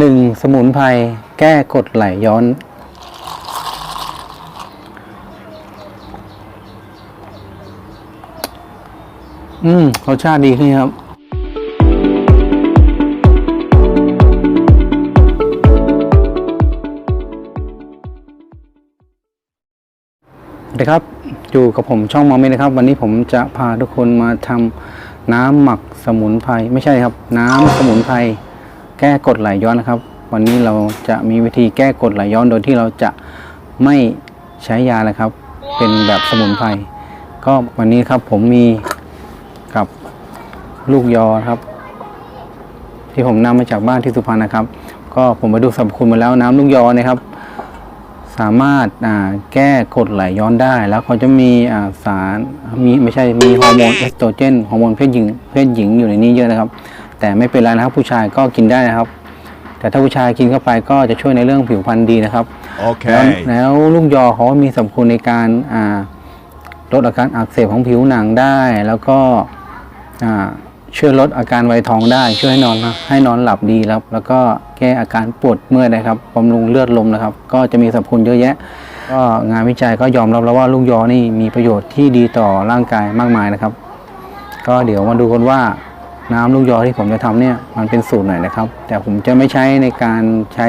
หนึ่งสมุนไพรแก้กดไหลย้อน อืมรสชาติดีขึ้นครับสวัสดีครับ อยู่กับผมช่องมอมเมนะครับ วันนี้ผมจะพาทุกคนมาทำน้ำหมักสมุนไพรไม่ใช่ครับ น้ำสมุนไพร แก้กดไหลย้อนนะครับ วันนี้เราจะมีวิธีแก้กดไหลย้อนโดยที่เราจะไม่ใช้ยานะครับ เป็นแบบสมุนไพรก็วันนี้ครับผมมีกับลูกยอครับ ที่ผมนำมาจากบ้านที่สุพรรณนะครับ ก็ผมไปดูสรรพคุณมาแล้วน้ำลูกยอนะครับ สามารถแก้กดไหลย้อนได้ แล้วเขาจะมีสารมีไม่ใช่มีฮอร์โมนเอสโตรเจนฮอร์โมนเพศหญิงเพศหญิงอยู่ในนี้เยอะนะครับ แต่ไม่เป็นไรนะครับผู้ชายก็กินได้นะครับ แต่ถ้าผู้ชายกินเข้าไปก็จะช่วยในเรื่องผิวพรรณดีนะครับ แล้ว Okay. แล้วลูกยอเขาก็มีสรรพคุณในการอ่าลดอาการอักเสบของผิวหนังได้ แล้วก็อ่าช่วยลดอาการไวทองได้ ช่วยให้นอนให้นอนหลับดีแล้วแล้วก็แก้อาการปวดเมื่อยนะครับบำรุงเลือดลมนะครับ ก็จะมีสรรพคุณเยอะแยะ ก็งานวิจัยก็ยอมรับแล้วว่าลูกยอนี่มีประโยชน์ที่ดีต่อร่างกายมากมายนะครับ ก็เดี๋ยวมาดูกันว่า น้ำลูกยอที่ผมจะทำเนี่ยมันเป็นสูตรหน่อยนะครับ แต่ผมจะไม่ใช้ในการใช้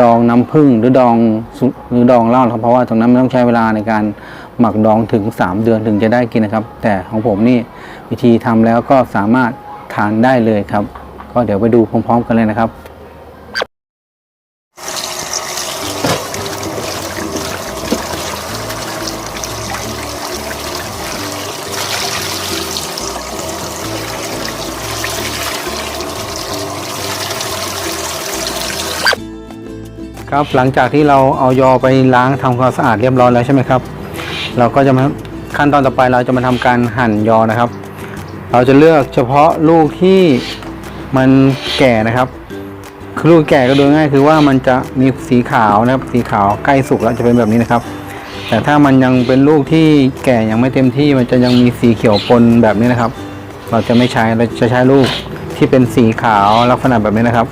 ดองน้ำผึ้งหรือดองหรือดองเหล้าครับเพราะว่าตรงนั้นมันต้องใช้เวลาในการหมักดองถึง 3 เดือนถึงจะได้กินนะครับ แต่ของผมนี่วิธีทำแล้วก็สามารถทานได้เลยครับ ก็เดี๋ยวไปดูพร้อม ๆ กันเลยนะครับ ครับหลังจากที่เราเอายอไปล้างทำความสะอาดเรียบร้อยแล้วใช่ไหมครับ เราก็จะมาขั้นตอนต่อไปเราจะมาทำการหั่นยอนะครับ เราจะเลือกเฉพาะลูกที่มันแก่นะครับคือลูกแก่ก็โดยง่ายคือว่ามันจะมีสีขาวนะครับ สีขาวใกล้สุกแล้วจะเป็นแบบนี้นะครับ แต่ถ้ามันยังเป็นลูกที่แก่ยังไม่เต็มที่มันจะยังมีสีเขียวปนแบบนี้นะครับ เราจะไม่ใช้เราจะใช้ลูกที่เป็นสีขาวลักษณะแบบนี้นะครับ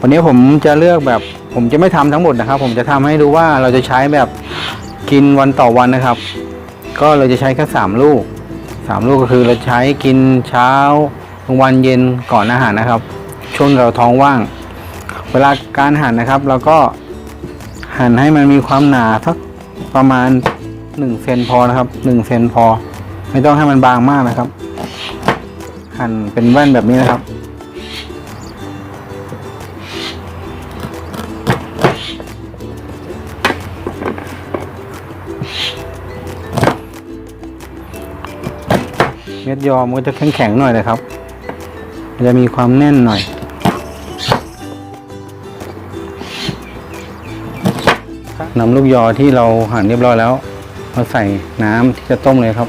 วันนี้ผมจะเลือกแบบผมจะไม่ทำทั้งหมดนะครับ ผมจะทำให้ดูว่าเราจะใช้แบบกินวันต่อวันนะครับ ก็เราจะใช้แค่สามลูกสามลูกก็คือเราใช้กินเช้ากลางวันเย็นก่อนอาหารนะครับ ช่วงเราท้องว่าง เวลาการหั่นนะครับเราก็หั่นให้มันมีความหนาสักประมาณหนึ่งเซนพอนะครับหนึ่งเซนพอ ไม่ต้องให้มันบางมากนะครับ หั่นเป็นแว่นแบบนี้นะครับ ม็ดยอมันก็จะแข็งๆหน่อยนะครับ จะมีความแน่นหน่อย นำลูกยอที่เราหั่นเรียบร้อยแล้วมาใส่น้ำที่จะต้มเลยครับ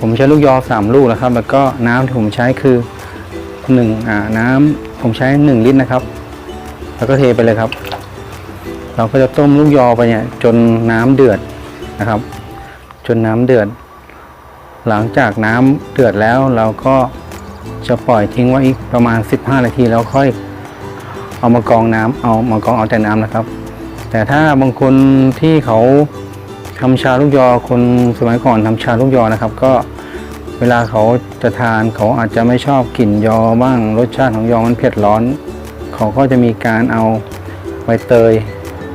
ผมใช้ลูกยอสามลูกแล้วครับ แล้วก็น้ำที่ผมใช้คือหนึ่งอ่าน้ำผมใช้หนึ่งลิตรนะครับ แล้วก็เทไปเลยครับ เราก็จะต้มลูกยอไปเนี่ยจนน้ำเดือดนะครับ จนน้ำเดือด หลังจากน้ำเดือดแล้วเราก็จะปล่อยทิ้งไว้อีกประมาณ 15 นาทีแล้วค่อยเอามากองน้ำเอามากองเอาแต่น้ำนะครับ แต่ถ้าบางคนที่เขาทำชาลูกยอคนสมัยก่อนทำชาลูกยอนะครับ ก็เวลาเขาจะทานเขาอาจจะไม่ชอบกลิ่นยอบ้างรสชาติของยอมันเผ็ดร้อน เขาก็จะมีการเอาใบเตย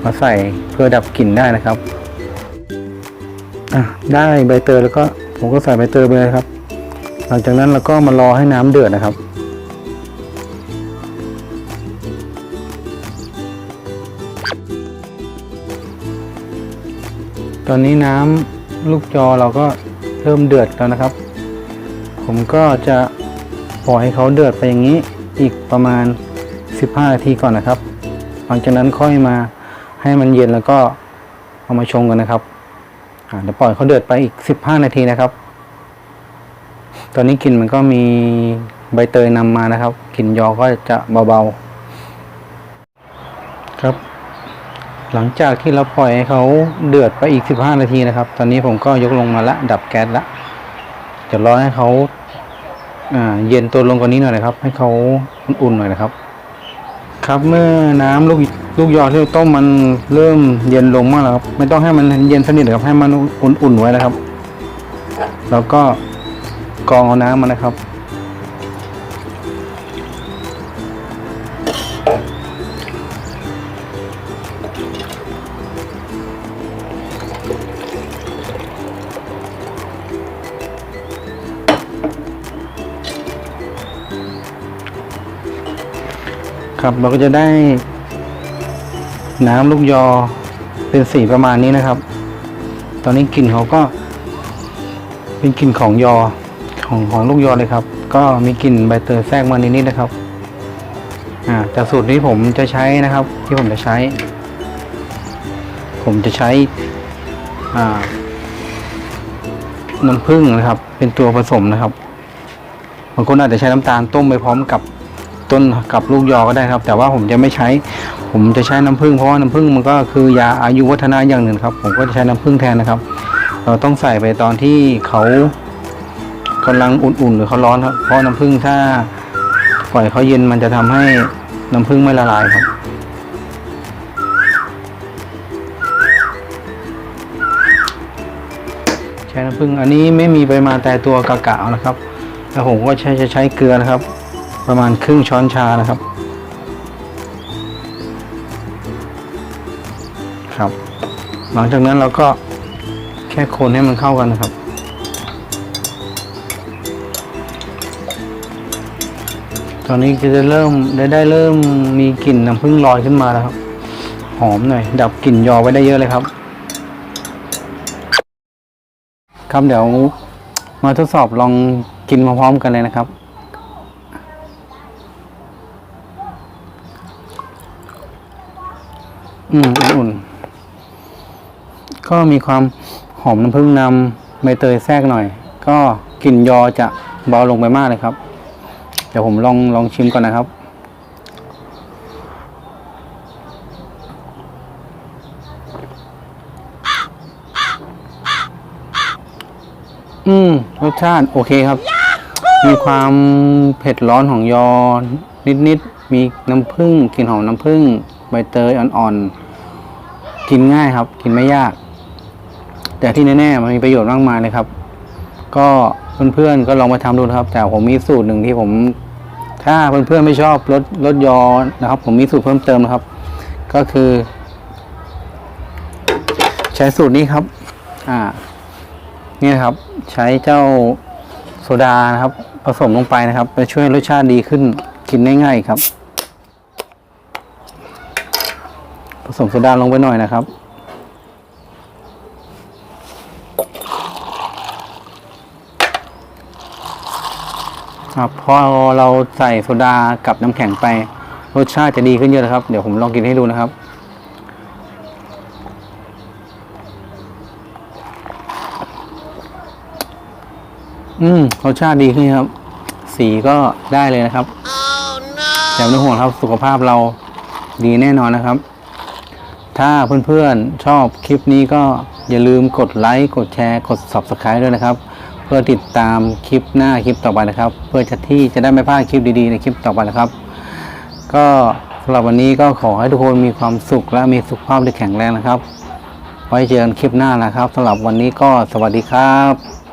มาใส่เพื่อดับกลิ่นได้นะครับอะได้ใบเตยแล้วก็ ผมก็ใส่ใบเตยไปเลยครับ หลังจากนั้นเราก็มารอให้น้ำเดือดนะครับ ตอนนี้น้ำลูกจอเราก็เริ่มเดือดแล้วนะครับ ผมก็จะปล่อยให้เขาเดือดไปอย่างนี้อีกประมาณ 15 นาทีก่อนนะครับ หลังจากนั้นค่อยมาให้มันเย็นแล้วก็เอามาชงกันนะครับ เดี๋ยวปล่อยเขาเดือดไปอีก15นาทีนะครับ ตอนนี้กลิ่นมันก็มีใบเตยนำมานะครับกลิ่นยอก็จะเบาๆครับ หลังจากที่เราปล่อยให้เขาเดือดไปอีก15นาทีนะครับ ตอนนี้ผมก็ยกลงมาละดับแก๊สละจะรอให้เขาเย็นตัวลงกว่านี้หน่อยนะครับ ให้เขาอุ่นๆหน่อยนะครับ ครับเมื่อน้ำลูกลูกยอที่เราต้มมันเริ่มเย็นลงมากแล้วครับไม่ต้องให้มันเย็นสนิทครับให้มันอุ่นๆไว้นะครับ แล้วก็กรองเอาน้ำมันนะครับ ครับ เราก็จะได้น้ำลูกยอเป็นสีประมาณนี้นะครับ ตอนนี้กลิ่นเขาก็ เป็นกลิ่นของยอของของลูกยอเลยครับ ก็มีกลิ่นใบเตยแทรกมานิดๆนะครับ อ่าแต่สูตรนี้ผมจะใช้นะครับ ที่ผมจะใช้ ผมจะใช้ อ่า น้ำผึ้งนะครับ เป็นตัวผสมนะครับบางคนอาจจะใช้น้ำตาลต้มไปพร้อมกับ ต้นกับลูกยอก็ได้ครับ แต่ว่าผมจะไม่ใช้ ผมจะใช้น้ำผึ้งเพราะว่าน้ำผึ้งมันก็คือยาอายุวัฒนะอย่างหนึ่งครับ ผมก็จะใช้น้ำผึ้งแทนนะครับ เราต้องใส่ไปตอนที่เขากำลังอุ่นๆหรือเขาร้อนครับเพราะน้ำผึ้งถ้าปล่อยเขาเย็นมันจะทำให้น้ำผึ้งไม่ละลายครับ ใช้น้ำผึ้งอันนี้ไม่มีปริมาณแต่ตัวกากๆนะครับ แล้วผมก็ใช้จะใช้เกลือนะครับ ประมาณครึ่งช้อนชานะครับ ครับ หลังจากนั้นเราก็แค่คนให้มันเข้ากันนะครับตอนนี้ก็จะเริ่มได้ได้เริ่มมีกลิ่นน้ำผึ้งลอยขึ้นมาแล้วครับ หอมหน่อย ดับกลิ่นยอไว้ได้เยอะเลยครับ ครับเดี๋ยวมาทดสอบลองกินพร้อมๆกันเลยนะครับ อืมอุ่นๆ ก็มีความหอมน้ำผึ้งนำใบเตยแทรกหน่อย ก็กลิ่นยอจะเบาลงไปมากเลยครับ เดี๋ยวผมลองลองชิมก่อนนะครับอืมรสชาติโอเคครับ มีความเผ็ดร้อนของยอ นิดๆ มีน้ำผึ้งกลิ่นหอมน้ำผึ้งใบเตยอ่อนๆ กินง่ายครับ กินไม่ยาก แต่ที่แน่ๆมันมีประโยชน์มากมายเลยครับ ก็เพื่อนๆก็ลองมาทำดูนะครับ แต่ผมมีสูตรหนึ่งที่ผม ถ้าเพื่อนๆไม่ชอบรสรสยอนะครับ ผมมีสูตรเพิ่มเติมนะครับ ก็คือ ใช้สูตรนี้ครับ อ่านี่นครับ ใช้เจ้าโซดานะครับ ผสมลงไปนะครับจะช่วยรสชาติดีขึ้นกินได้ง่ายครับ ผ สมโซดาลงไปหน่อยนะครับ ครับพอเราใส่โซดากับน้ำแข็งไปรสชาติจะดีขึ้นเยอะนะครับ เดี๋ยวผมลองกินให้ดูนะครับ อืมรสชาติดีขึ้นครับ สีก็ได้เลยนะครับแต่ไม่ต้องห่วงครับสุขภาพเราดีแน่นอนนะครับ ถ้าเพื่อนๆชอบคลิปนี้ก็อย่าลืมกดไลค์กดแชร์กด subscribe ด้วยนะครับ เพื่อติดตามคลิปหน้าคลิปต่อไปนะครับ เพื่อจะที่จะได้ไม่พลาดคลิปดีๆในคลิปต่อไปนะครับ ก็สำหรับวันนี้ก็ขอให้ทุกคนมีความสุขและมีสุขภาพที่แข็งแรงนะครับ ไว้เจอกันคลิปหน้านะครับสำหรับวันนี้ก็สวัสดีครับ